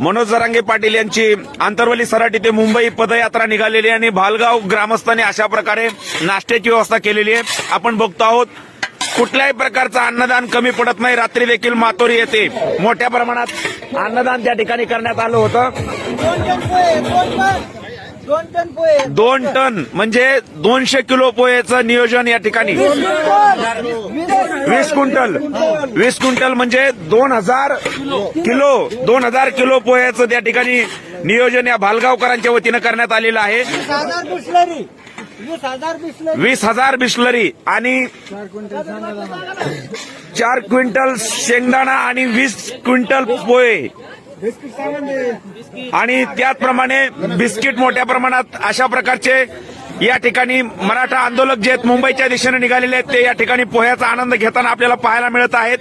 मनोज जरांगे पाटील यांची आंतरवली सराटी ते मुंबई पदयात्रा निघालेली आहे आणि भालगाव ग्रामस्थांनी अशा प्रकारे नाश्त्याची व्यवस्था केलेली आहे. आपण बघतो आहोत कुठल्याही प्रकारचं अन्नदान कमी पडत नाही. रात्री देखील मातोरी येते. मोठ्या प्रमाणात अन्नदान त्या ठिकाणी करण्यात आलं होतं. दोन टन पोहे. दोन म्हणजे दोनशे किलो पोहेचं नियोजन या ठिकाणी. वीस क्विंटल. वीस क्विंटल. म्हणजे दोन हजार किलो दोन हजार किलो पोह्याचं त्या ठिकाणी नियोजन या भालगावकरांच्या वतीनं करण्यात आलेलं आहे. वीस हजार बिस्लरी आणि चार क्विंटल शेंगदाणा आणि वीस क्विंटल पोहे. आणि त्याचप्रमाणे बिस्किट मोठ्या प्रमाणात अशा प्रकारचे या ठिकाणी मराठा आंदोलक जे आहेत मुंबईच्या दिशेने निघालेले आहेत ते या ठिकाणी पोह्याचा आनंद घेताना आपल्याला पाहायला मिळत आहेत.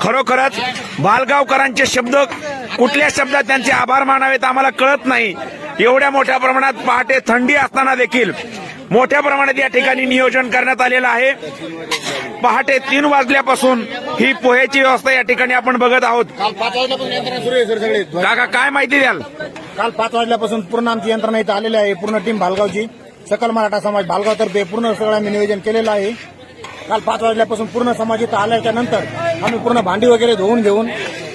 खरोखरच भालगावकरांचे शब्द कुठल्या शब्दात त्यांचे आभार मानावेत आम्हाला कळत नाही. एवढ्या मोठ्या प्रमाणात पहाटे थंडी असताना देखील मोठ्या प्रमाणात या ठिकाणी नियोजन करण्यात आलेलं आहे. पहाटे तीन वाजल्यापासून ही पोह्याची व्यवस्था या ठिकाणी आपण बघत आहोत. काल पाच वाजल्यापासून यंत्रणा सुरू आहे सर सगळे. काका काय माहिती द्याल? काल पाच वाजल्यापासून पूर्ण आमची यंत्रणा इथं आलेली आहे. पूर्ण टीम भालगावची. सकल मराठा समाज भालगावतर्फे पूर्ण सगळं आम्ही नियोजन केलेलं आहे. काल पाच वाजल्यापासून पूर्ण समाज इथं आल्याच्यानंतर आम्ही पूर्ण भांडी वगैरे धुवून घेऊन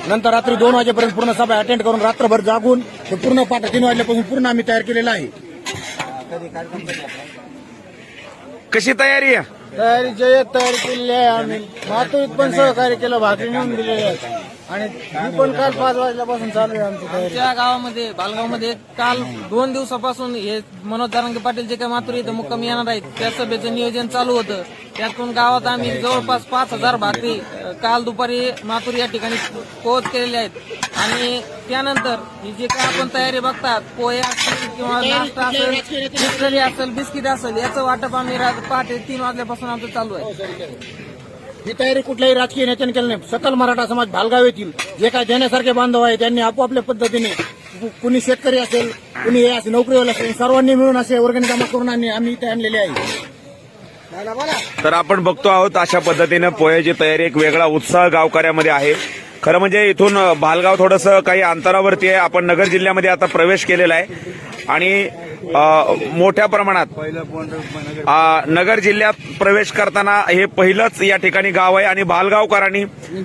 नंतर रात्री दोन वाजेपर्यंत पूर्ण सभा अटेंड करून रात्रभर जागून हे पूर्ण पाठ तीन वाजल्यापासून पूर्ण आम्ही तयार केलेलं आहे. कशी तयारी आहे? तयारी जय तयारी केलेली आहे आम्ही. मातोळीत पण सहकार्य केलं भाकरी नेऊन दिलेली आहे आणि ही पण काल पाच वाजल्यापासून चालू आहे आमची तयारी. गावामध्ये बालगावमध्ये काल दोन दिवसापासून हे मनोज दारंगे पाटील जे काही मातुरी इथं मुक्काम येणार आहेत. त्या सभेचं नियोजन चालू होतं. त्यातून गावात आम्ही जवळपास पाच हजार भाकरी काल दुपारी मातुरी या ठिकाणी पोहोच केलेले आहेत. आणि त्यानंतर ही जे काही आपण तयारी बघतात पोहे असतील किंवा नाश्ता असेल बिस्लरी असेल बिस्किट असेल याचं वाटप आम्ही पहाटे तीन वाजल्यापासून आमचं चालू आहे. ही तयारी कुठल्याही राजकीय नेत्याने केली नाही. सकल मराठा समाज भालगाव येथील जे काय देण्यासारखे बांधव आहे त्यांनी आपोआपल्या पद्धतीने कुणी शेतकरी असेल कुणी हे असे नोकरीवाले असेल सर्वांनी मिळून असे वर्गणी जमा करून आम्ही आम्ही इथे आणलेले आहे. तर आपण बघतो आहोत अशा पद्धतीनं पोह्याची तयारी एक वेगळा उत्साह गावकऱ्यामध्ये आहे. खरं म्हणजे इथून भालगाव थोडंसं काही अंतरावरती आहे. आपण नगर जिल्ह्यामध्ये आता प्रवेश केलेला आहे. आणि मोठ्या प्रमाणात. नगर जिल्ह्यात प्रवेश करताना हे पहिलंच या ठिकाणी गाव आहे आणि भालगावकरांनी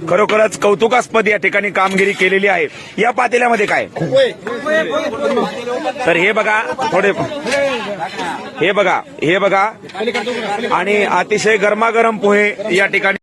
खरोखरच कौतुकास्पद या ठिकाणी कामगिरी केलेली आहे. या पातेल्यामध्ये काय? तर हे बघा थोडे हे बघा हे बघा. आणि अतिशय गरमागरम पोहे या ठिकाणी